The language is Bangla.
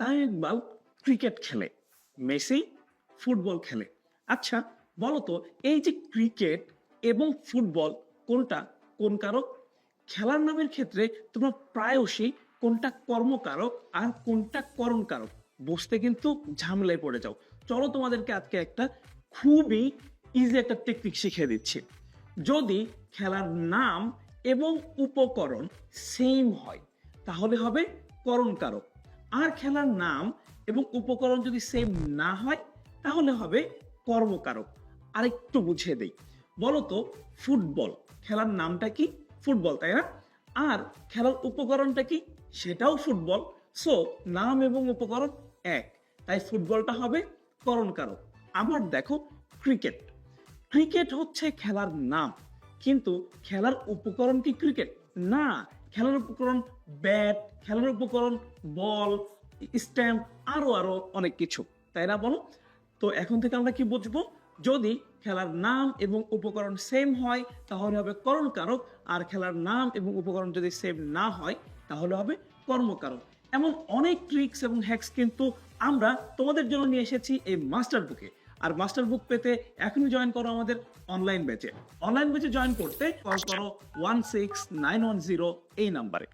তাই ইকবাল ক্রিকেট খেলে, মেসি ফুটবল খেলে। আচ্ছা বলো তো এই যে ক্রিকেট এবং ফুটবল কোনটা কোন কারক? খেলার নামের ক্ষেত্রে তোমরা প্রায়শই কোনটা কর্মকারক আর কোনটা করণ কারক? বুঝতে কিন্তু ঝামেলায় পড়ে যাও। চলো তোমাদেরকে আজকে একটা খুবই ইজি একটা টেকনিক শিখিয়ে দিচ্ছি। যদি খেলার নাম এবং উপকরণ সেম হয়, তাহলে হবে করণ কারক। আর খেলার নাম এবং উপকরণ যদি সেম না হয়, তাহলে হবে কর্মকারক। আরেকটু বুঝিয়ে দেই। বলতো ফুটবল, খেলার নামটা কি? ফুটবল, তাই না? আর খেলার উপকরণটা কি? সেটাও ফুটবল। সো নাম এবং উপকরণ এক। তাই ফুটবলটা হবে করণ কারক আবার দেখো ক্রিকেট। ক্রিকেট হচ্ছে খেলার নাম। কিন্তু খেলার উপকরণ কি ক্রিকেট? না। খেলার উপকরণ ব্যাট খেলার উপকরণ বল স্ট্যাম্প আরও আরও অনেক কিছু। তাই না, বলো? তো এখন থেকে আমরা কি বুঝব? যদি খেলার নাম এবং উপকরণ সেম হয়, তাহলে হবে করণ কারক আর খেলার নাম এবং উপকরণ যদি সেম না হয়, তাহলে হবে কর্মকারক। এমন অনেক ট্রিক্স এবং হ্যাক্স কিন্তু আমরা তোমাদের জন্য নিয়ে এসেছি এই মাস্টার বুকে আর মাস্টার বুক পেতে এখনই জয়েন করো আমাদের অনলাইন ব্যাচে অনলাইন ব্যাচে জয়েন করতে কল করো one six nine one zero এই নাম্বারে